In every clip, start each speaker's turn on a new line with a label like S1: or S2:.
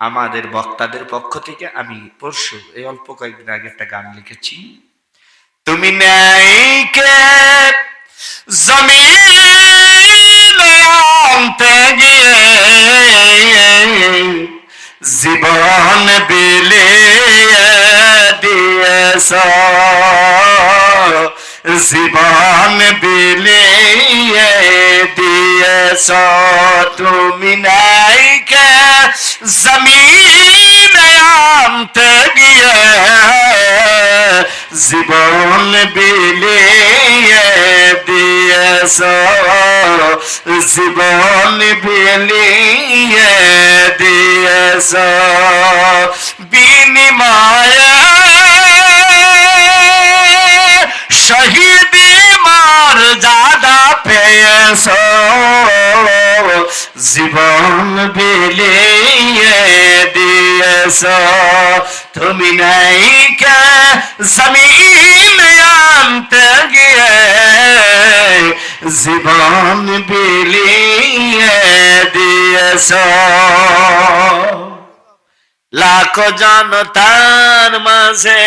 S1: আমাদের বক্তাদের পক্ষ থেকে আমি পরশু এই অল্প কয়েকদিন আগে একটা গান লিখেছি। তুমি ন্যায়কে জমিনে আনতে গিয়ে জীবন বিলিয়ে দিয়েছ। জীবন বিলিয়ে দিয়েছ। নাইকে জমিনে আনতে গিয়ে জীবন বিলিয়ে দিয়েছ। জীবন বিলিয়ে দিয়েছ। বিনিময়ে শহীদি জীবন বিলিয়ে দিয়েছ। তুমি নাই কে জমিন আনতে গিয়ে জীবন বিলিয়ে দিয়েছ। লাখ জনতার মাঝে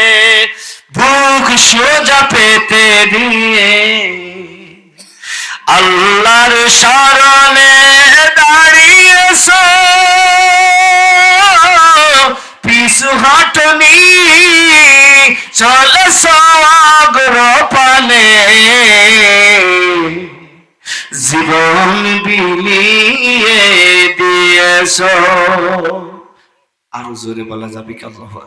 S1: ভুখ সোজা পেতে দিয়ে আল্লাহর শরণে পিছু চল সাগর পানে জীবন বিলিয়ে দিয়েছ। আরও জোরে বলা যাবে কি আল্লাহু